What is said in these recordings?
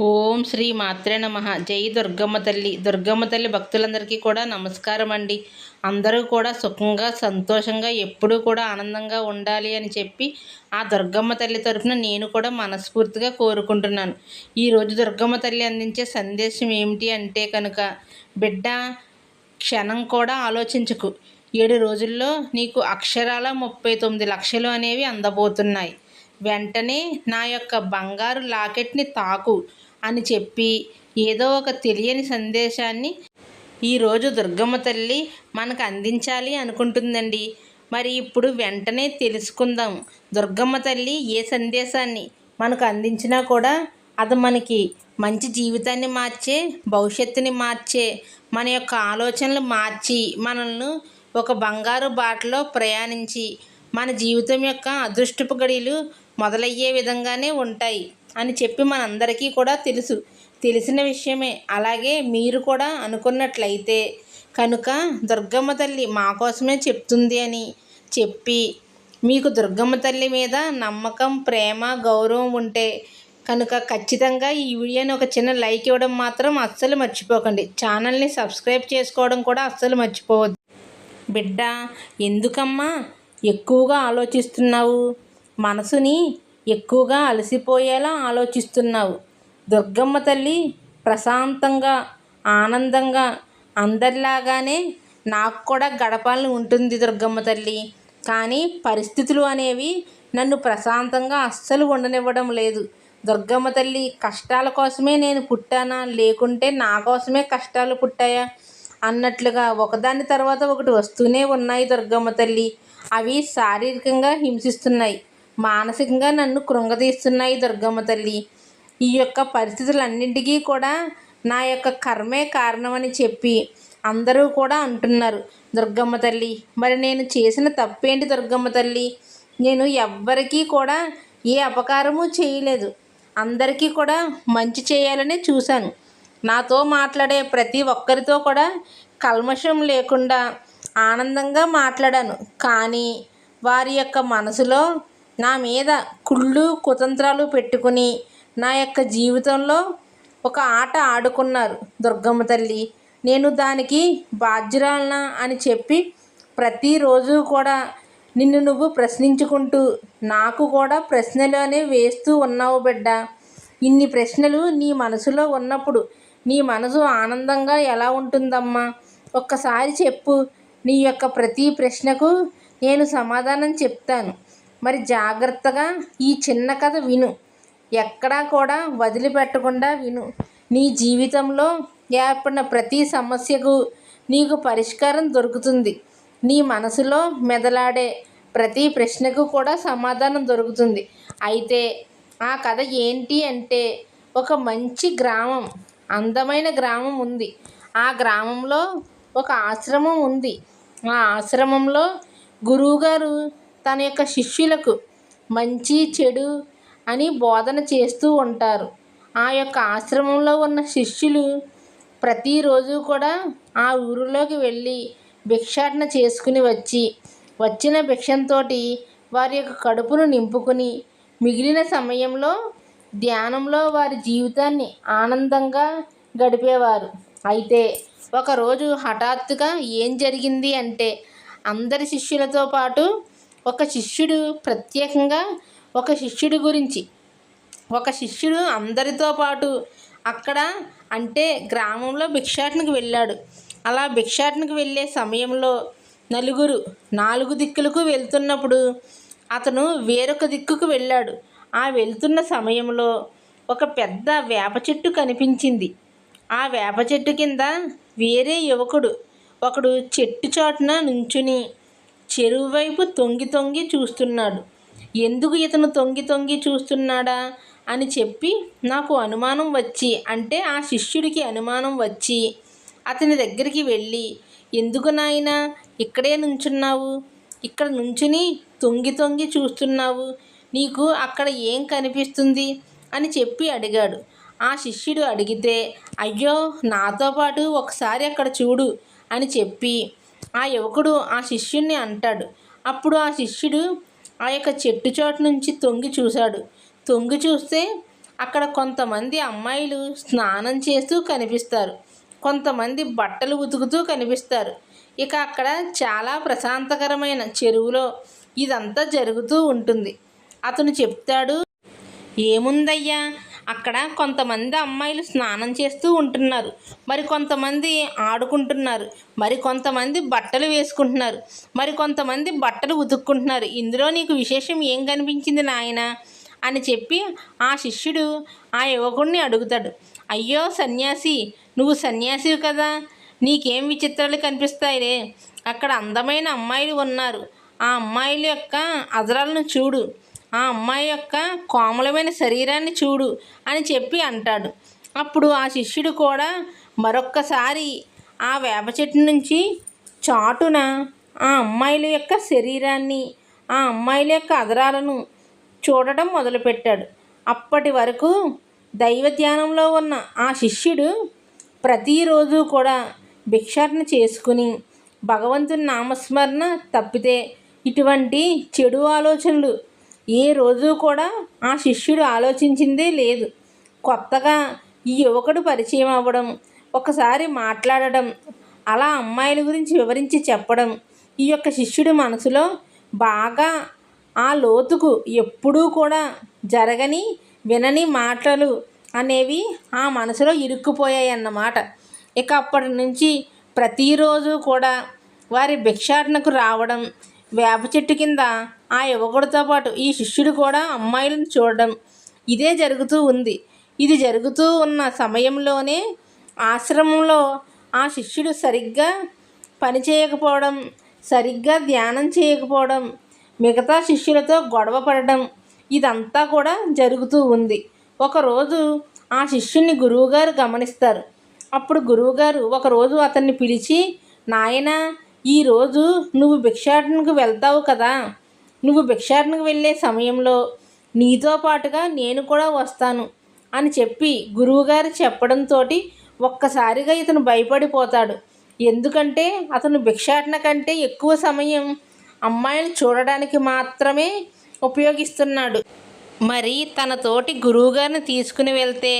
ఓం శ్రీ మాత్రే నమ. జై దుర్గమ్మ తల్లి దుర్గమ్మ తల్లి భక్తులందరికీ కూడా నమస్కారం అండి. అందరూ కూడా సుఖంగా సంతోషంగా ఎప్పుడూ కూడా ఆనందంగా ఉండాలి అని చెప్పి ఆ దుర్గమ్మ తల్లి తరఫున నేను కూడా మనస్ఫూర్తిగా కోరుకుంటున్నాను. ఈరోజు దుర్గమ్మ తల్లి అందించే సందేశం ఏమిటి అంటే కనుక బిడ్డ క్షణం కూడా ఆలోచించకు. ఏడు రోజుల్లో నీకు అక్షరాల ముప్పై తొమ్మిది లక్షలు అనేవి అందబోతున్నాయి. వెంటనే నా యొక్క బంగారు లాకెట్ని తాకు అని చెప్పి ఏదో ఒక తెలియని సందేశాన్ని ఈరోజు దుర్గమ్మ తల్లి మనకు అందించాలి అనుకుంటుందండి. మరి ఇప్పుడు వెంటనే తెలుసుకుందాం దుర్గమ్మ తల్లి ఏ సందేశాన్ని మనకు అందించినా కూడా అది మనకి మంచి జీవితాన్ని మార్చే భవిష్యత్తుని మార్చే మన యొక్క ఆలోచనలు మార్చి మనల్ని ఒక బంగారు బాటలో ప్రయాణించి మన జీవితం యొక్క అదృష్టపు గడియలు మొదలయ్యే విధంగానే ఉంటాయి అని చెప్పి మనందరికీ కూడా తెలుసు. తెలిసిన విషయమే. అలాగే మీరు కూడా అనుకున్నట్లయితే కనుక దుర్గమ్మ తల్లి మా కోసమే చెప్తుంది అని చెప్పి మీకు దుర్గమ్మ తల్లి మీద నమ్మకం ప్రేమ గౌరవం ఉంటే కనుక ఖచ్చితంగా ఈ వీడియోని ఒక చిన్న లైక్ ఇవ్వడం మాత్రం అస్సలు మర్చిపోకండి. ఛానల్ని సబ్స్క్రైబ్ చేసుకోవడం కూడా అస్సలు మర్చిపోవద్దు. బిడ్డ ఎందుకమ్మా? ఎక్కువగా ఆలోచిస్తున్నావు? మనసుని ఎక్కువగా అలసిపోయేలా ఆలోచిస్తున్నావు. దుర్గమ్మ తల్లి ప్రశాంతంగా ఆనందంగా అందరిలాగానే నాకు కూడా గడపాలని ఉంటుంది దుర్గమ్మ తల్లి. కానీ పరిస్థితులు అనేవి నన్ను ప్రశాంతంగా అస్సలు ఉండనివ్వడం లేదు. దుర్గమ్మ తల్లి కష్టాల కోసమే నేను పుట్టానా? లేకుంటే నా కోసమే కష్టాలు పుట్టాయా? అన్నట్లుగా ఒకదాని తర్వాత ఒకటి వస్తూనే ఉన్నాయి దుర్గమ్మ తల్లి. అవి శారీరకంగా హింసిస్తున్నాయి. మానసికంగా నన్ను కృంగతీస్తున్నాయి దుర్గమ్మ తల్లి. ఈ యొక్క పరిస్థితులన్నింటికీ కూడా నా యొక్క కర్మే కారణమని చెప్పి అందరూ కూడా అంటున్నారు. దుర్గమ్మ తల్లి మరి నేను చేసిన తప్పేంటి దుర్గమ్మ తల్లి? నేను ఎవ్వరికీ కూడా ఏ అపకారము చేయలేదు. అందరికీ కూడా మంచి చేయాలని చూశాను. నాతో మాట్లాడే ప్రతి ఒక్కరితో కూడా కల్మషం లేకుండా ఆనందంగా మాట్లాడాను. కానీ వారి యొక్క మనసులో నా మీద కుళ్ళు కుతంత్రాలు పెట్టుకుని నా యొక్క జీవితంలో ఒక ఆట ఆడుకున్నారు దుర్గమ్మ తల్లి. నేను దానికి బాధ్యురాలనా అని చెప్పి ప్రతిరోజు కూడా నిన్ను నువ్వు ప్రశ్నించుకుంటూ నాకు కూడా ప్రశ్నలోనే వేస్తూ ఉన్నావు బిడ్డ. ఇన్ని ప్రశ్నలు నీ మనసులో ఉన్నప్పుడు నీ మనసు ఆనందంగా ఎలా ఉంటుందమ్మా? ఒక్కసారి చెప్పు. నీ యొక్క ప్రతి ప్రశ్నకు నేను సమాధానం చెప్తాను. మరి జాగ్రత్తగా ఈ చిన్న కథ విను. ఎక్కడా కూడా వదిలిపెట్టకుండా విను. నీ జీవితంలో ఏర్పడిన ప్రతి సమస్యకు నీకు పరిష్కారం దొరుకుతుంది. నీ మనసులో మెదలాడే ప్రతి ప్రశ్నకు కూడా సమాధానం దొరుకుతుంది. అయితే ఆ కథ ఏంటి అంటే ఒక మంచి గ్రామం అందమైన గ్రామం ఉంది. ఆ గ్రామంలో ఒక ఆశ్రమం ఉంది. ఆ ఆశ్రమంలో గురువుగారు తన యొక్క శిష్యులకు మంచి చెడు అని బోధన చేస్తూ ఉంటారు. ఆ యొక్క ఆశ్రమంలో ఉన్న శిష్యులు ప్రతిరోజు కూడా ఆ ఊరిలోకి వెళ్ళి భిక్షాటన చేసుకుని వచ్చి వచ్చిన భిక్షంతో వారి యొక్క కడుపును నింపుకుని మిగిలిన సమయంలో ధ్యానంలో వారి జీవితాన్ని ఆనందంగా గడిపేవారు. అయితే ఒకరోజు హఠాత్తుగా ఏం జరిగింది అంటే అందరి శిష్యులతో పాటు ఒక శిష్యుడు ప్రత్యేకంగా ఒక శిష్యుడి గురించి ఒక శిష్యుడు అందరితో పాటు అక్కడ అంటే గ్రామంలో భిక్షాటనకు వెళ్ళాడు. అలా భిక్షాటనకు వెళ్ళే సమయంలో నలుగురు నాలుగు దిక్కులకు వెళ్తున్నప్పుడు అతను వేరొక దిక్కుకు వెళ్ళాడు. ఆ వెళ్తున్న సమయంలో ఒక పెద్ద వేప చెట్టు కనిపించింది. ఆ వేప చెట్టు కింద వేరే యువకుడు. ఒకడు చెట్టు చాటున నుంచుని చెరువు వైపు తొంగి తొంగి చూస్తున్నాడు. ఎందుకు ఇతను తొంగి తొంగి చూస్తున్నాడా? అని చెప్పి నాకు అనుమానం వచ్చి అంటే ఆ శిష్యుడికి అనుమానం వచ్చి అతని దగ్గరికి వెళ్ళి ఎందుకు నాయన ఇక్కడే నుంచున్నావు? ఇక్కడ నుంచుని తొంగి తొంగి చూస్తున్నావు? నీకు అక్కడ ఏం కనిపిస్తుంది? అని చెప్పి అడిగాడు. ఆ శిష్యుడు అడిగితే అయ్యో నాతో పాటు ఒకసారి అక్కడ చూడు అని చెప్పి ఆ యువకుడు ఆ శిష్యుణ్ణి అంటాడు. అప్పుడు ఆ శిష్యుడు ఆ యొక్క చెట్టు చోటు నుంచి తొంగి చూశాడు. తొంగి చూస్తే అక్కడ కొంతమంది అమ్మాయిలు స్నానం చేస్తూ కనిపిస్తారు. కొంతమంది బట్టలు ఉతుకుతూ కనిపిస్తారు. ఇక అక్కడ చాలా ప్రశాంతకరమైన చెరువులో ఇదంతా జరుగుతూ ఉంటుంది. అతను చెప్తాడు ఏముందయ్యా? అక్కడ కొంతమంది అమ్మాయిలు స్నానం చేస్తూ ఉంటున్నారు. మరి కొంతమంది ఆడుకుంటున్నారు. మరి కొంతమంది బట్టలు వేసుకుంటున్నారు. మరి కొంతమంది బట్టలు ఉతుక్కుంటున్నారు. ఇందులో నీకు విశేషం ఏం కనిపించింది నాయన? అని చెప్పి ఆ శిష్యుడు ఆ యువకుడిని అడుగుతాడు. అయ్యో సన్యాసి నువ్వు సన్యాసివి కదా. నీకేం విచిత్రాలు కనిపిస్తాయిలే. అక్కడ అందమైన అమ్మాయిలు ఉన్నారు. ఆ అమ్మాయిల యొక్క అదరాలను చూడు. ఆ అమ్మాయి యొక్క కోమలమైన శరీరాన్ని చూడు అని చెప్పి అంటాడు. అప్పుడు ఆ శిష్యుడు కూడా మరొక్కసారి ఆ వేప చెట్టు నుంచి చాటున ఆ అమ్మాయిల యొక్క శరీరాన్ని ఆ అమ్మాయిల యొక్క అదరాలను చూడటం మొదలుపెట్టాడు. అప్పటి వరకు దైవ ధ్యానంలో ఉన్న ఆ శిష్యుడు ప్రతిరోజు కూడా భిక్షాటన చేసుకుని భగవంతుని నామస్మరణ తప్పితే ఇటువంటి చెడు ఆలోచనలు ఏ రోజు కూడా ఆ శిష్యుడు ఆలోచించిందే లేదు. కొత్తగా ఈ యువకుడు పరిచయం అవ్వడం ఒకసారి మాట్లాడడం అలా అమ్మాయిల గురించి వివరించి చెప్పడం ఈ యొక్క శిష్యుడి మనసులో బాగా ఆ లోతుకు ఎప్పుడూ కూడా జరగని వినని మాటలు అనేవి ఆ మనసులో ఇరుక్కుపోయాయి అన్నమాట. ఇక అప్పటి నుంచి ప్రతిరోజు కూడా వారి భిక్షాటనకు రావడం వేప చెట్టు కింద ఆ యువకుడితో పాటు ఈ శిష్యుడు కూడా అమ్మాయిలను చూడడం ఇదే జరుగుతూ ఉంది. ఇది జరుగుతూ ఉన్న సమయంలోనే ఆశ్రమంలో ఆ శిష్యుడు సరిగ్గా పని చేయకపోవడం సరిగ్గా ధ్యానం చేయకపోవడం మిగతా శిష్యులతో గొడవ పడడం ఇదంతా కూడా జరుగుతూ ఉంది. ఒకరోజు ఆ శిష్యుని గురువుగారు గమనిస్తారు. అప్పుడు గురువుగారు ఒకరోజు అతన్ని పిలిచి నాయన ఈరోజు నువ్వు భిక్షాటనకు వెళ్తావు కదా? నువ్వు భిక్షాటనకు వెళ్ళే సమయంలో నీతో పాటుగా నేను కూడా వస్తాను అని చెప్పి గురువుగారు చెప్పడంతో ఒక్కసారిగా ఇతను భయపడిపోతాడు. ఎందుకంటే అతను భిక్షాటన కంటే ఎక్కువ సమయం అమ్మాయిని చూడడానికి మాత్రమే ఉపయోగిస్తున్నాడు. మరి తన తోటి గురువుగారిని తీసుకుని వెళ్తే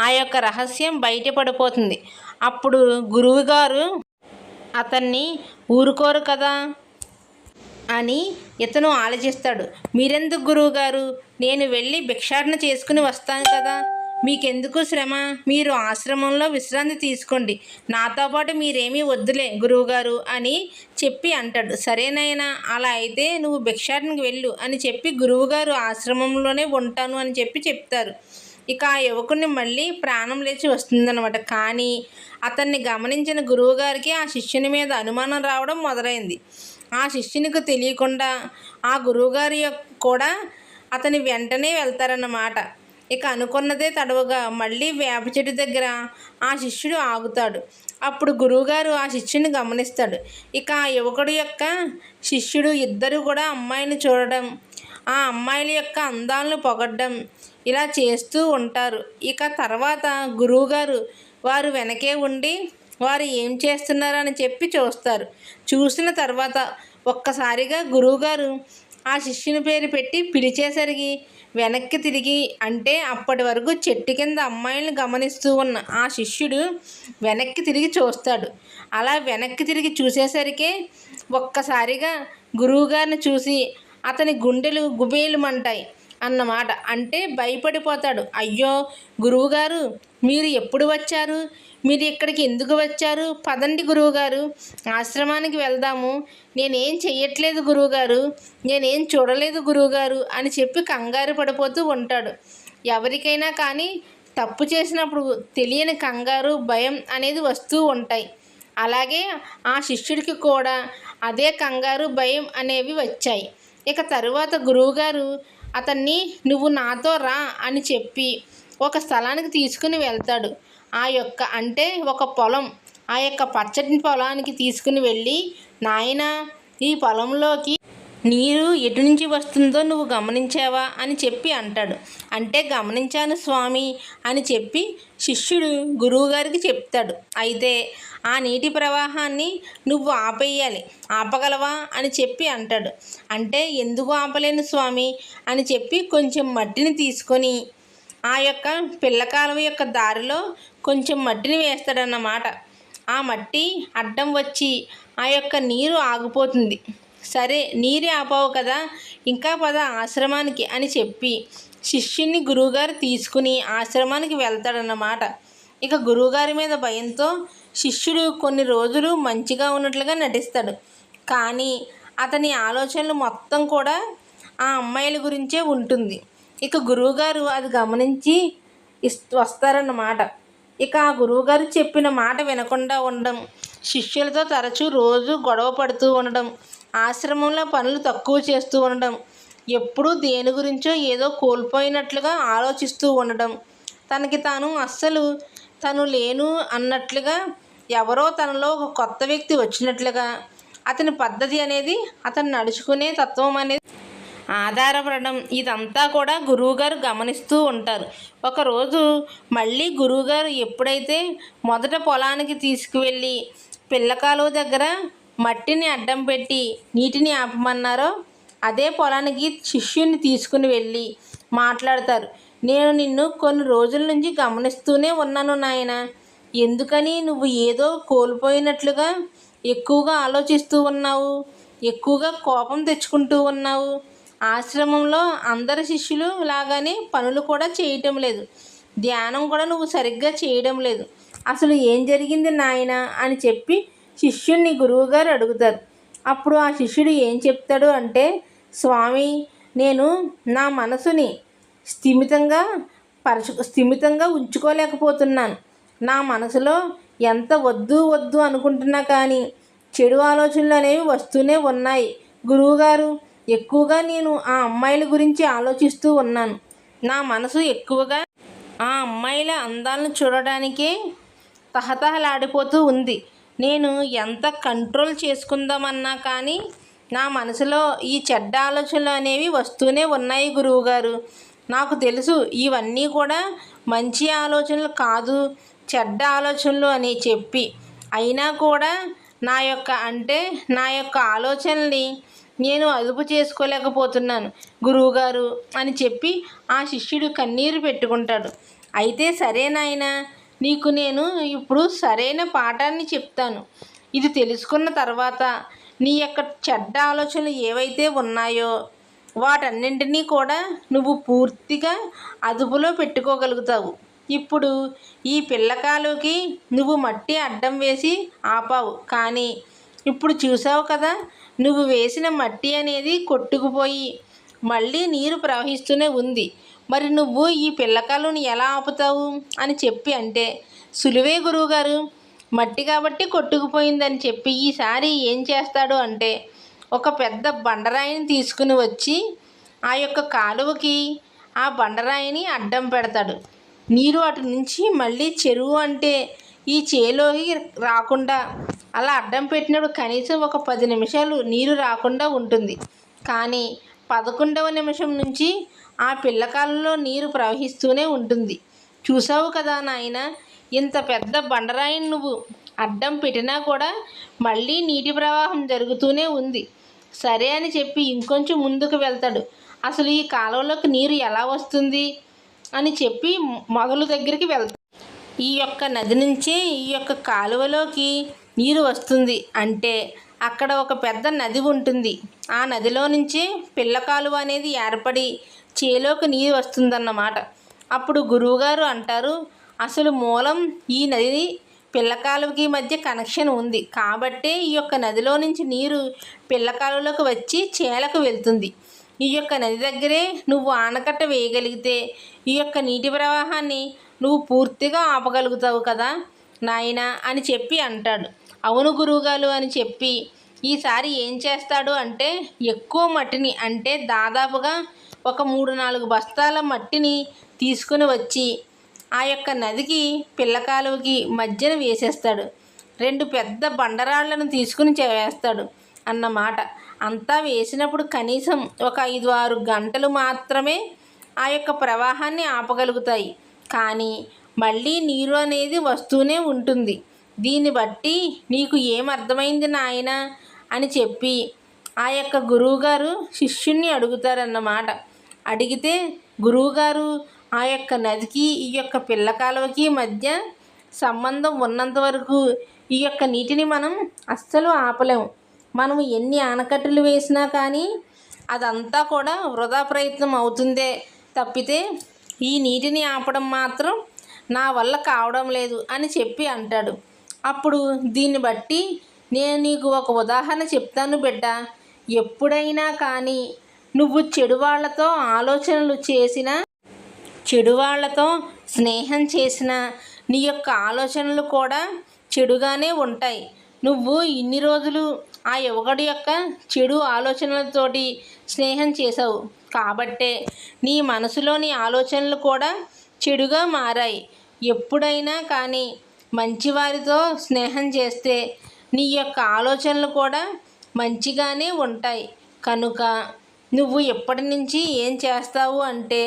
ఆ యొక్క రహస్యం బయటపడిపోతుంది. అప్పుడు గురువుగారు అతన్ని ఊరుకోరు కదా? అని ఇతను ఆలోచిస్తాడు. మీరెందుకు గురువుగారు? నేను వెళ్ళి భిక్షాటన చేసుకుని వస్తాను కదా. మీకెందుకు శ్రమ? మీరు ఆశ్రమంలో విశ్రాంతి తీసుకోండి. నాతో పాటు మీరేమీ వద్దులే గురువుగారు అని చెప్పి అంటాడు. సరేనైనా అలా అయితే నువ్వు భిక్షాటనకి వెళ్ళు అని చెప్పి గురువుగారు ఆశ్రమంలోనే ఉంటాను అని చెప్పి చెప్తారు. ఇక ఆ యువకుడిని మళ్ళీ ప్రాణం లేచి వస్తుందన్నమాట. కానీ అతన్ని గమనించిన గురువుగారికి ఆ శిష్యుని మీద అనుమానం రావడం మొదలైంది. ఆ శిష్యునికి తెలియకుండా ఆ గురువుగారి యొక్క కూడా అతని వెంటనే వెళ్తారన్నమాట. ఇక అనుకున్నదే తడవుగా మళ్ళీ వేప చెట్టు దగ్గర ఆ శిష్యుడు ఆగుతాడు. అప్పుడు గురువుగారు ఆ శిష్యుని గమనిస్తాడు. ఇక ఆ యువకుడు యొక్క శిష్యుడు ఇద్దరు కూడా అమ్మాయిని చూడడం ఆ అమ్మాయిల యొక్క అందాలను పొగడ్డం ఇలా చేస్తూ ఉంటారు. ఇక తర్వాత గురువుగారు వారు వెనకే ఉండి వారు ఏం చేస్తున్నారని చెప్పి చూస్తారు. చూసిన తర్వాత ఒక్కసారిగా గురువుగారు ఆ శిష్యుని పేరు పెట్టి పిలిచేసరికి వెనక్కి తిరిగి అంటే అప్పటి వరకు చెట్టు కింద అమ్మాయిలను గమనిస్తూ ఉన్న ఆ శిష్యుడు వెనక్కి తిరిగి చూస్తాడు. అలా వెనక్కి తిరిగి చూసేసరికి ఒక్కసారిగా గురువుగారిని చూసి అతని గుండెలు గుబేలుమంటాయి అన్నమాట. అంటే భయపడిపోతాడు. అయ్యో గురువుగారు మీరు ఎప్పుడు వచ్చారు? మీరు ఇక్కడికి ఎందుకు వచ్చారు? పదండి గురువుగారు. ఆశ్రమానికి వెళ్దాము. నేనేం చెయ్యట్లేదు గురువుగారు. నేనేం చూడలేదు గురువుగారు అని చెప్పి కంగారు పడిపోతూ ఉంటాడు. ఎవరికైనా కానీ తప్పు చేసినప్పుడు తెలియని కంగారు భయం అనేది వస్తూ ఉంటాయి. అలాగే ఆ శిష్యుడికి కూడా అదే కంగారు భయం అనేవి వచ్చాయి. ఇక తరువాత గురువుగారు అతన్ని నువ్వు నాతో రా అని చెప్పి ఒక స్థలానికి తీసుకుని వెళ్తాడు. ఆ యొక్క అంటే ఒక పొలం ఆ యొక్క పచ్చటి పొలానికి తీసుకుని వెళ్ళి నాయన ఈ పొలంలోకి నీరు ఎటు నుంచి వస్తుందో నువ్వు గమనించావా? అని చెప్పి అంటాడు. అంటే గమనించాను స్వామి అని చెప్పి శిష్యుడు గురువుగారికి చెప్తాడు. అయితే ఆ నీటి ప్రవాహాన్ని నువ్వు ఆపేయాలి ఆపగలవా? అని చెప్పి అంటాడు. అంటే ఎందుకు ఆపలేను స్వామి? అని చెప్పి కొంచెం మట్టిని తీసుకొని ఆ యొక్క పిల్లకాలువ యొక్క దారిలో కొంచెం మట్టిని వేస్తాడన్నమాట. ఆ మట్టి అడ్డం వచ్చి ఆ యొక్క నీరు ఆగిపోతుంది. సరే నీరే ఆపావు కదా ఇంకా పద ఆశ్రమానికి అని చెప్పి శిష్యుని గురువుగారు తీసుకుని ఆశ్రమానికి వెళ్తాడన్నమాట. ఇక గురువుగారి మీద భయంతో శిష్యుడు కొన్ని రోజులు మంచిగా ఉన్నట్లుగా నటిస్తాడు. కానీ అతని ఆలోచనలు మొత్తం కూడా ఆ అమ్మాయిల గురించే ఉంటుంది. ఇక గురువుగారు అది గమనించి ఇస్ వస్తారన్నమాట. ఇక ఆ గురువుగారు చెప్పిన మాట వినకుండా ఉండడం శిష్యులతో తరచూ రోజు గొడవ పడుతూ ఉండడం ఆశ్రమంలో పనులు తక్కువ చేస్తూ ఉండడం ఎప్పుడూ దేని గురించో ఏదో కోల్పోయినట్లుగా ఆలోచిస్తూ ఉండడం. తనకి తాను అస్సలు తను లేను అన్నట్లుగా ఎవరో తనలో ఒక కొత్త వ్యక్తి వచ్చినట్లుగా అతని పద్ధతి అనేది అతను నడుచుకునే తత్వం అనేది ఆధారపడడం ఇదంతా కూడా గురువుగారు గమనిస్తూ ఉంటారు. ఒకరోజు మళ్ళీ గురువుగారు ఎప్పుడైతే మొదట పొలానికి తీసుకువెళ్ళి పిల్లకాలువ దగ్గర మట్టిని అడ్డం పెట్టి నీటిని ఆపమన్నారో అదే పొలానికి శిష్యుని తీసుకుని వెళ్ళి మాట్లాడతారు. నేను నిన్ను కొన్ని రోజుల నుంచి గమనిస్తూనే ఉన్నాను నాయన. ఎందుకని నువ్వు ఏదో కోల్పోయినట్లుగా ఎక్కువగా ఆలోచిస్తూ ఉన్నావు? ఎక్కువగా కోపం తెచ్చుకుంటూ ఉన్నావు? ఆశ్రమంలో అందరి శిష్యులు లాగానే పనులు కూడా చేయటం లేదు. ధ్యానం కూడా నువ్వు సరిగ్గా చేయడం లేదు. అసలు ఏం జరిగింది నాయన? అని చెప్పి శిష్యుణ్ణి గురువుగారు అడుగుతారు. అప్పుడు ఆ శిష్యుడు ఏం చెప్తాడు అంటే స్వామి నేను నా మనసుని స్థిమితంగా పరచు స్థిమితంగా ఉంచుకోలేకపోతున్నాను. నా మనసులో ఎంత వద్దు వద్దు అనుకుంటున్నా కానీ చెడు ఆలోచనలు అనేవి వస్తూనే ఉన్నాయి. గురువుగారు ఎక్కువగా నేను ఆ అమ్మాయిల గురించి ఆలోచిస్తూ ఉన్నాను. నా మనసు ఎక్కువగా ఆ అమ్మాయిల అందాలను చూడడానికే తహతహలాడిపోతూ ఉంది. నేను ఎంత కంట్రోల్ చేసుకుందామన్నా కానీ నా మనసులో ఈ చెడ్డ ఆలోచనలు అనేవి వస్తూనే ఉన్నాయి గురువుగారు. నాకు తెలుసు ఇవన్నీ కూడా మంచి ఆలోచనలు కాదు చెడ్డ ఆలోచనలు అని చెప్పి. అయినా కూడా నా యొక్క అంటే నా యొక్క ఆలోచనల్ని నేను అదుపు చేసుకోలేకపోతున్నాను. గురువుగారు అని చెప్పి ఆ శిష్యుడు కన్నీరు పెట్టుకుంటాడు. అయితే సరే నాయన నీకు నేను ఇప్పుడు సరైన పాఠాన్ని చెప్తాను. ఇది తెలుసుకున్న తర్వాత నీ యొక్క చెడ్డ ఆలోచనలు ఏవైతే ఉన్నాయో వాటన్నింటినీ కూడా నువ్వు పూర్తిగా అదుపులో పెట్టుకోగలుగుతావు. ఇప్పుడు ఈ పిల్లకాలుకి నువ్వు మట్టి అడ్డం వేసి ఆపావు. కానీ ఇప్పుడు చూసావు కదా నువ్వు వేసిన మట్టి అనేది కొట్టుకుపోయి మళ్ళీ నీరు ప్రవహిస్తూనే ఉంది. మరి నువ్వు ఈ పిల్లకాలుని ఎలా ఆపుతావు? అని చెప్పి అంటే సులువే గురువుగారు. మట్టి కాబట్టి కొట్టుకుపోయిందని చెప్పి ఈసారి ఏం చేస్తాడు అంటే ఒక పెద్ద బండరాయిని తీసుకుని వచ్చి ఆ యొక్క కాలువకి ఆ బండరాయిని అడ్డం పెడతాడు. నీరు అటు నుంచి మళ్ళీ చెరువు అంటే ఈ చేలోకి రాకుండా అలా అడ్డం పెట్టినప్పుడు కనీసం ఒక పది నిమిషాలు నీరు రాకుండా ఉంటుంది. కానీ పదకొండవ నిమిషం నుంచి ఆ పిల్లకాలలో నీరు ప్రవహిస్తూనే ఉంటుంది. చూసావు కదా నాయన ఇంత పెద్ద బండరాయిని నువ్వు అడ్డం పెట్టినా కూడా మళ్ళీ నీటి ప్రవాహం జరుగుతూనే ఉంది. సరే అని చెప్పి ఇంకొంచెం ముందుకు వెళ్తాడు. అసలు ఈ కాలువలోకి నీరు ఎలా వస్తుంది? అని చెప్పి మొదలు దగ్గరికి వెళ్తాడు. ఈ యొక్క నది నుంచే ఈ యొక్క కాలువలోకి నీరు వస్తుంది. అంటే అక్కడ ఒక పెద్ద నది ఉంటుంది. ఆ నదిలో నుంచే పిల్ల కాలువ అనేది ఏర్పడి చేలోకి నీరు వస్తుందన్నమాట. అప్పుడు గురువుగారు అంటారు అసలు మూలం ఈ నది పిల్లకాలువకి మధ్య కనెక్షన్ ఉంది. కాబట్టే ఈ యొక్క నదిలో నుంచి నీరు పిల్లకాలువలోకి వచ్చి చేలకు వెళ్తుంది. ఈ యొక్క నది దగ్గరే నువ్వు ఆనకట్ట వేయగలిగితే ఈ యొక్క నీటి ప్రవాహాన్ని నువ్వు పూర్తిగా ఆపగలుగుతావు కదా? నాయనా అని చెప్పి అంటాడు. అవును గురువుగారు అని చెప్పి ఈసారి ఏం చేస్తాడు అంటే ఎక్కువ మట్టిని అంటే దాదాపుగా ఒక మూడు నాలుగు బస్తాల మట్టిని తీసుకుని వచ్చి ఆ యొక్క నదికి పిల్లకాలువకి మధ్యన వేసేస్తాడు. రెండు పెద్ద బండరాళ్ళను తీసుకుని వేస్తాడు అన్నమాట. అంతా వేసినప్పుడు కనీసం ఒక ఐదు ఆరు గంటలు మాత్రమే ఆ యొక్క ప్రవాహాన్ని ఆపగలుగుతాయి. కానీ మళ్ళీ నీరు అనేది వస్తూనే ఉంటుంది. దీన్ని బట్టి నీకు ఏమర్థమైంది నాయన? అని చెప్పి ఆ యొక్క గురువుగారు శిష్యుణ్ణి అడుగుతారన్నమాట. అడిగితే గురువుగారు ఆ యొక్క నదికి ఈ యొక్క పిల్ల కాలువకి మధ్య సంబంధం ఉన్నంత వరకు ఈ యొక్క నీటిని మనం అస్సలు ఆపలేము మనం ఎన్ని ఆనకట్టలు వేసినా కానీ అదంతా కూడా వృధా ప్రయత్నం అవుతుందే తప్పితే ఈ నీటిని ఆపడం మాత్రం నా వల్ల కావడం లేదు అని చెప్పి అంటాడు. అప్పుడు దీన్ని బట్టి నేను నీకు ఒక ఉదాహరణ చెప్తాను బిడ్డ. ఎప్పుడైనా కానీ నువ్వు చెడు వాళ్ళతో ఆలోచనలు చేసిన చెడు వాళ్ళతో స్నేహం చేసిన నీ యొక్క ఆలోచనలు కూడా చెడుగానే ఉంటాయి. నువ్వు ఇన్ని రోజులు ఆ యువకుడి యొక్క చెడు ఆలోచనలతోటి స్నేహం చేసావు కాబట్టే నీ మనసులోని ఆలోచనలు కూడా చెడుగా మారాయి. ఎప్పుడైనా కానీ మంచివారితో స్నేహం చేస్తే నీ యొక్క ఆలోచనలు కూడా మంచిగానే ఉంటాయి. కనుక నువ్వు ఎప్పటి నుంచి ఏం చేస్తావు అంటే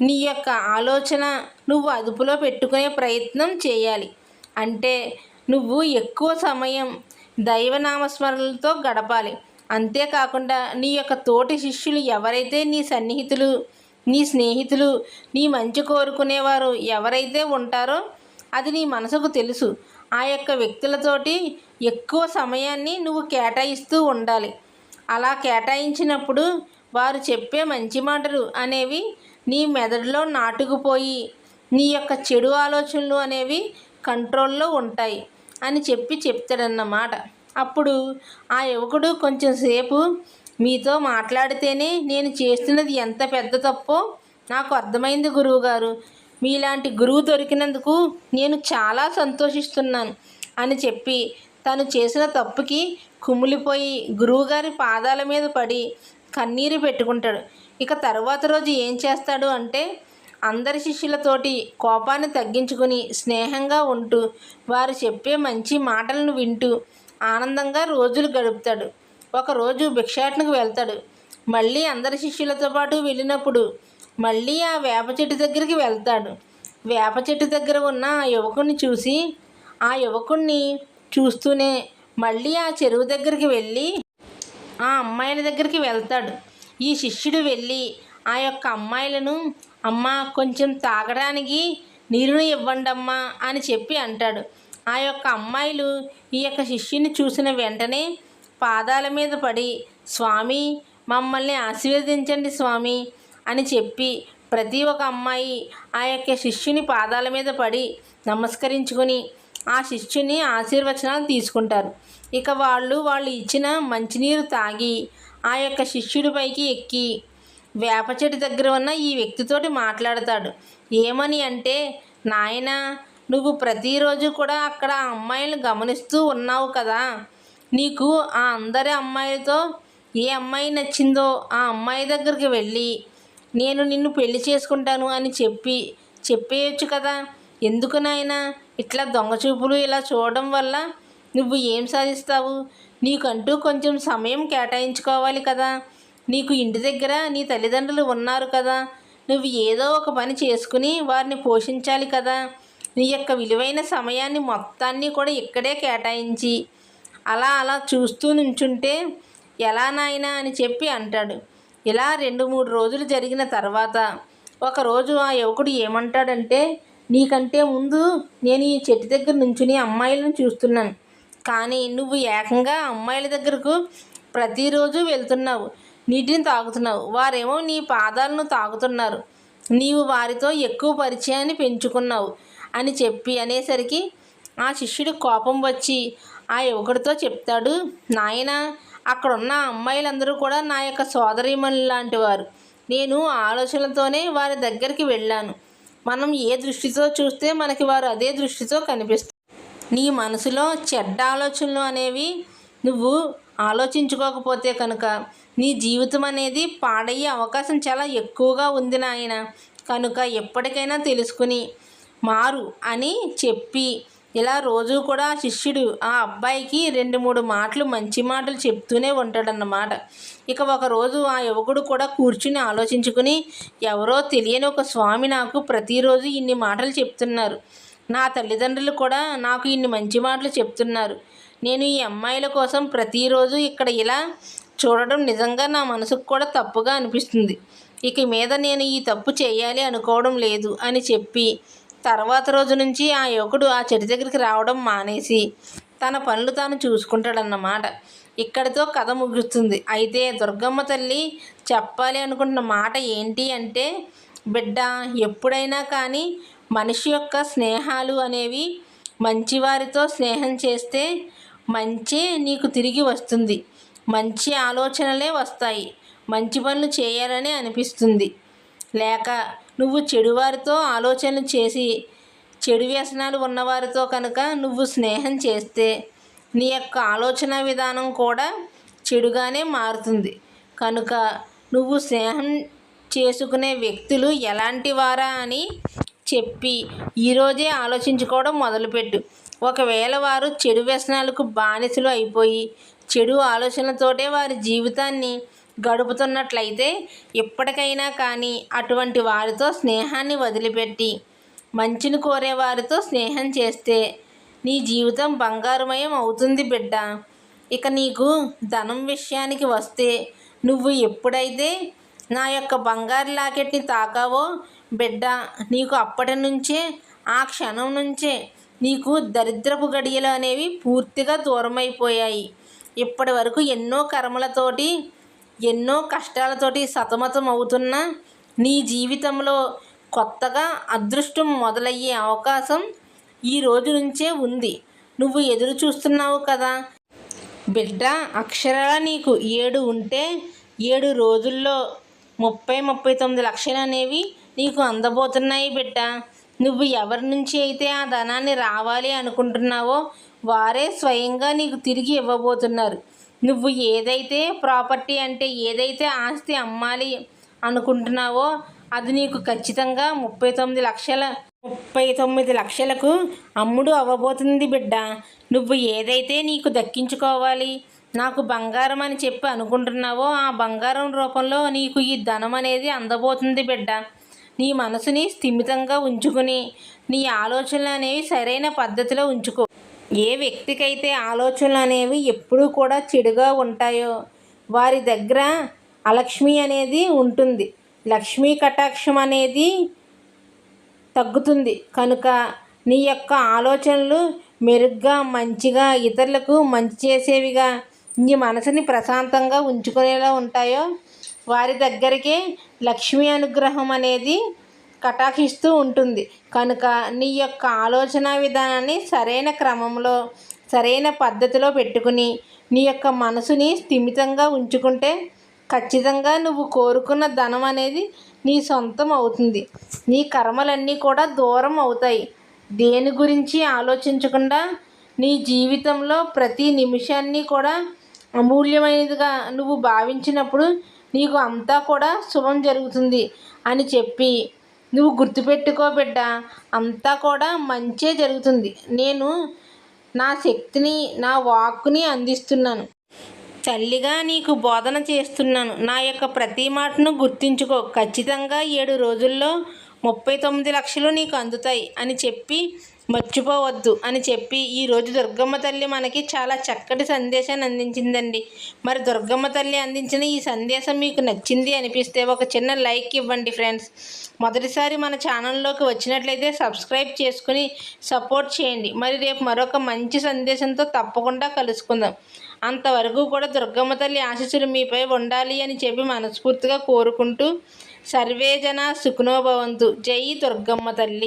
నీ యొక్క ఆలోచన నువ్వు అదుపులో పెట్టుకునే ప్రయత్నం చేయాలి. అంటే నువ్వు ఎక్కువ సమయం దైవనామస్మరణలతో గడపాలి. అంతేకాకుండా నీ యొక్క తోటి శిష్యులు ఎవరైతే నీ సన్నిహితులు నీ స్నేహితులు నీ మంచి కోరుకునేవారు ఎవరైతే ఉంటారో అది నీ మనసుకు తెలుసు. ఆ యొక్క వ్యక్తులతోటి ఎక్కువ సమయాన్ని నువ్వు కేటాయిస్తూ ఉండాలి. అలా కేటాయించినప్పుడు వారు చెప్పే మంచి మాటలు అనేవి నీ మెదడులో నాటుకుపోయి నీ యొక్క చెడు ఆలోచనలు అనేవి కంట్రోల్లో ఉంటాయి అని చెప్పి చెప్తాడన్నమాట. అప్పుడు ఆ యువకుడు కొంచెం సేపు మీతో మాట్లాడితేనే నేను చేస్తున్నది ఎంత పెద్ద తప్పో నాకు అర్థమైంది గురువుగారు. మీలాంటి గురువు దొరికినందుకు నేను చాలా సంతోషిస్తున్నాను అని చెప్పి తను చేసిన తప్పుకి కుమిలిపోయి గురువుగారి పాదాల మీద పడి కన్నీరు పెట్టుకుంటాడు. ఇక తర్వాత రోజు ఏం చేస్తాడు అంటే అందరి శిష్యులతోటి కోపాన్ని తగ్గించుకుని స్నేహంగా ఉంటూ వారు చెప్పే మంచి మాటలను వింటూ ఆనందంగా రోజులు గడుపుతాడు. ఒకరోజు భిక్షాటనకు వెళ్తాడు. మళ్ళీ అందరి శిష్యులతో పాటు వెళ్ళినప్పుడు మళ్ళీ ఆ వేప చెట్టు దగ్గరికి వెళ్తాడు. వేప చెట్టు దగ్గర ఉన్న ఆ యువకుడిని చూసి ఆ యువకుడిని చూస్తూనే మళ్ళీ ఆ చెరువు దగ్గరికి వెళ్ళి ఆ అమ్మాయిల దగ్గరికి వెళ్తాడు. ఈ శిష్యుడు వెళ్ళి ఆ యొక్క అమ్మాయిలను అమ్మ కొంచెం తాగడానికి నీరుని ఇవ్వండమ్మా అని చెప్పి అంటాడు. ఆ యొక్క అమ్మాయిలు ఈ యొక్క శిష్యుని చూసిన వెంటనే పాదాల మీద పడి స్వామి మమ్మల్ని ఆశీర్వదించండి స్వామి అని చెప్పి ప్రతి ఒక్క అమ్మాయి ఆ యొక్క శిష్యుని పాదాల మీద పడి నమస్కరించుకొని ఆ శిష్యుని ఆశీర్వచనాలు తీసుకుంటారు. ఇక వాళ్ళు వాళ్ళు ఇచ్చిన మంచినీరు తాగి ఆ యొక్క శిష్యుడి పైకి ఎక్కి వేప చెట్టు దగ్గర ఉన్న ఈ వ్యక్తితోటి మాట్లాడతాడు. ఏమని అంటే నాయన నువ్వు ప్రతిరోజు కూడా అక్కడ ఆ అమ్మాయిలను గమనిస్తూ ఉన్నావు కదా? నీకు ఆ అందరి అమ్మాయిలతో ఏ అమ్మాయి నచ్చిందో ఆ అమ్మాయి దగ్గరికి వెళ్ళి నేను నిన్ను పెళ్ళి చేసుకుంటాను అని చెప్పి చెప్పేయచ్చు కదా? ఎందుకు నాయనా? ఇట్లా దొంగ చూపులు ఇలా చూడడం వల్ల నువ్వు ఏం సాధిస్తావు? నీకంటూ కొంచెం సమయం కేటాయించుకోవాలి కదా? నీకు ఇంటి దగ్గర నీ తల్లిదండ్రులు ఉన్నారు కదా? నువ్వు ఏదో ఒక పని చేసుకుని వారిని పోషించాలి కదా? నీ యొక్క విలువైన సమయాన్ని మొత్తాన్ని కూడా ఇక్కడే కేటాయించి అలా అలా చూస్తూ నుంచుంటే ఎలా నాయనా అని చెప్పి అంటాడు. ఇలా రెండు మూడు రోజులు జరిగిన తర్వాత ఒకరోజు ఆ యువకుడు ఏమంటాడంటే నీకంటే ముందు నేను ఈ చెట్టు దగ్గర నుంచుని అమ్మాయిలను చూస్తున్నాను. కానీ నువ్వు ఏకంగా అమ్మాయిల దగ్గరకు ప్రతిరోజు వెళ్తున్నావు. నీటిని తాగుతున్నావు. వారేమో నీ పాదాలను తాగుతున్నారు. నీవు వారితో ఎక్కువ పరిచయాన్ని పెంచుకున్నావు. అని చెప్పి అనేసరికి ఆ శిష్యుడి కోపం వచ్చి ఆ యువకుడితో చెప్తాడు నాయన అక్కడ ఉన్న అమ్మాయిలందరూ కూడా నా యొక్క సోదరీమణులు లాంటి వారు. నేను ఆలోచనలతోనే వారి దగ్గరికి వెళ్ళాను. మనం ఏ దృష్టితో చూస్తే మనకి వారు అదే దృష్టితో కనిపిస్తారు. నీ మనసులో చెడ్డ ఆలోచనలు అనేవి నువ్వు ఆలోచించుకోకపోతే కనుక నీ జీవితం అనేది పాడయ్యే అవకాశం చాలా ఎక్కువగా ఉంది నాయన. కనుక ఎప్పటికైనా తెలుసుకుని మారు అని చెప్పి ఇలా రోజు కూడా శిష్యుడు ఆ అబ్బాయికి రెండు మూడు మాటలు మంచి మాటలు చెప్తూనే ఉంటాడన్నమాట. ఇక ఒకరోజు ఆ యువకుడు కూడా కూర్చుని ఆలోచించుకుని ఎవరో తెలియని ఒక స్వామి నాకు ప్రతిరోజు ఇన్ని మాటలు చెప్తున్నారు. నా తల్లిదండ్రులు కూడా నాకు ఇన్ని మంచి మాటలు చెప్తున్నారు. నేను ఈ అమ్మాయిల కోసం ప్రతిరోజు ఇక్కడ ఇలా చూడడం నిజంగా నా మనసుకు కూడా తప్పుగా అనిపిస్తుంది. ఇక మీద నేను ఈ తప్పు చేయాలి అనుకోవడం లేదు అని చెప్పి తర్వాత రోజు నుంచి ఆ యువకుడు ఆ చెట్టు దగ్గరికి రావడం మానేసి తన పనులు తాను చూసుకుంటాడన్నమాట. ఇక్కడితో కథ ముగుస్తుంది. అయితే దుర్గమ్మ తల్లి చెప్పాలి అనుకుంటున్న మాట ఏంటి అంటే బిడ్డ ఎప్పుడైనా కానీ మనిషి యొక్క స్నేహాలు అనేవి మంచివారితో స్నేహం చేస్తే మంచి నీకు తిరిగి వస్తుంది. మంచి ఆలోచనలే వస్తాయి. మంచి పనులు చేయాలని అనిపిస్తుంది. లేక నువ్వు చెడువారితో ఆలోచనలు చేసి చెడు వ్యసనాలు ఉన్నవారితో కనుక నువ్వు స్నేహం చేస్తే నీ యొక్క ఆలోచన విధానం కూడా చెడుగానే మారుతుంది. కనుక నువ్వు స్నేహం చేసుకునే వ్యక్తులు ఎలాంటి వారా అని చెప్పి ఈరోజే ఆలోచించుకోవడం మొదలుపెట్టు. ఒకవేళ వారు చెడు వ్యసనాలకు బానిసలు అయిపోయి చెడు ఆలోచనలతోటే వారి జీవితాన్ని గడుపుతున్నట్లయితే ఇప్పటికైనా కానీ అటువంటి వారితో స్నేహాన్ని వదిలిపెట్టి మంచిని కోరే వారితో స్నేహం చేస్తే నీ జీవితం బంగారుమయం అవుతుంది బిడ్డ. ఇక నీకు ధనం విషయానికి వస్తే నువ్వు ఎప్పుడైతే నా యొక్క బంగారు లాకెట్ని తాకావో బిడ్డ నీకు అప్పటి నుంచే ఆ క్షణం నుంచే నీకు దరిద్రపు గడియలు అనేవి పూర్తిగా దూరమైపోయాయి. ఇప్పటి వరకు ఎన్నో కర్మలతోటి ఎన్నో కష్టాలతోటి సతమతం అవుతున్న నీ జీవితంలో కొత్తగా అదృష్టం మొదలయ్యే అవకాశం ఈ రోజు నుంచే ఉంది. నువ్వు ఎదురు చూస్తున్నావు కదా. బిడ్డ అక్షరాల నీకు ఏడు ఉంటే ఏడు రోజుల్లో ముప్పై ముప్పై తొమ్మిది లక్షలు అనేవి నీకు అందబోతున్నాయి బిడ్డ. నువ్వు ఎవరి నుంచి అయితే ఆ ధనాన్ని రావాలి అనుకుంటున్నావో వారే స్వయంగా నీకు తిరిగి ఇవ్వబోతున్నారు. నువ్వు ఏదైతే ప్రాపర్టీ అంటే ఏదైతే ఆస్తి అమ్మాలి అనుకుంటున్నావో అది నీకు ఖచ్చితంగా ముప్పై తొమ్మిది లక్షల ముప్పై తొమ్మిది లక్షలకు అమ్ముడు అవ్వబోతుంది బిడ్డ. నువ్వు ఏదైతే నీకు దక్కించుకోవాలి నాకు బంగారం అని చెప్పి అనుకుంటున్నావో ఆ బంగారం రూపంలో నీకు ఈ ధనం అనేది అందబోతుంది బిడ్డ. నీ మనసుని స్థిమితంగా ఉంచుకుని నీ ఆలోచనలు అనేవి సరైన పద్ధతిలో ఉంచుకో. ఏ వ్యక్తికైతే ఆలోచనలు అనేవి ఎప్పుడూ కూడా చెడుగా ఉంటాయో వారి దగ్గర అలక్ష్మి అనేది ఉంటుంది. లక్ష్మీ కటాక్షం అనేది తగ్గుతుంది. కనుక నీ యొక్క ఆలోచనలు మెరుగ్గా మంచిగా ఇతరులకు మంచి చేసేవిగా నీ మనసుని ప్రశాంతంగా ఉంచుకునేలా ఉంటాయో వారి దగ్గరికే లక్ష్మీ అనుగ్రహం అనేది కటాక్షిస్తూ ఉంటుంది. కనుక నీ యొక్క ఆలోచన విధానాన్ని సరైన క్రమంలో సరైన పద్ధతిలో పెట్టుకుని నీ యొక్క మనసుని స్థిమితంగా ఉంచుకుంటే ఖచ్చితంగా నువ్వు కోరుకున్న ధనం అనేది నీ సొంతం అవుతుంది. నీ కర్మలన్నీ కూడా దూరం అవుతాయి. దేని గురించి ఆలోచించకుండా నీ జీవితంలో ప్రతి నిమిషాన్ని కూడా అమూల్యమైనదిగా నువ్వు భావించినప్పుడు నీకు అంతా కూడా శుభం జరుగుతుంది అని చెప్పి నువ్వు గుర్తుపెట్టుకో బిడ్డ అంతా కూడా మంచే జరుగుతుంది. నేను నా శక్తిని నా వాక్కుని అందిస్తున్నాను. తల్లిగా నీకు బోధన చేస్తున్నాను. నా యొక్క ప్రతి మాటను గుర్తుంచుకో. ఖచ్చితంగా ఏడు రోజుల్లో ముప్పై తొమ్మిది లక్షలు నీకు అందుతాయి అని చెప్పి మర్చిపోవద్దు అని చెప్పి ఈరోజు దుర్గమ్మ తల్లి మనకి చాలా చక్కటి సందేశాన్ని అందించిందండి. మరి దుర్గమ్మ తల్లి అందించిన ఈ సందేశం మీకు నచ్చింది అనిపిస్తే ఒక చిన్న లైక్ ఇవ్వండి ఫ్రెండ్స్. మొదటిసారి మన ఛానల్లోకి వచ్చినట్లయితే సబ్స్క్రైబ్ చేసుకుని సపోర్ట్ చేయండి. మరి రేపు మరొక మంచి సందేశంతో తప్పకుండా కలుసుకుందాం. అంతవరకు కూడా దుర్గమ్మ తల్లి ఆశీస్సులు మీపై ఉండాలి అని చెప్పి మనస్ఫూర్తిగా కోరుకుంటూ సర్వేజన సుఖనోభవంతు జై దుర్గమ్మ తల్లి.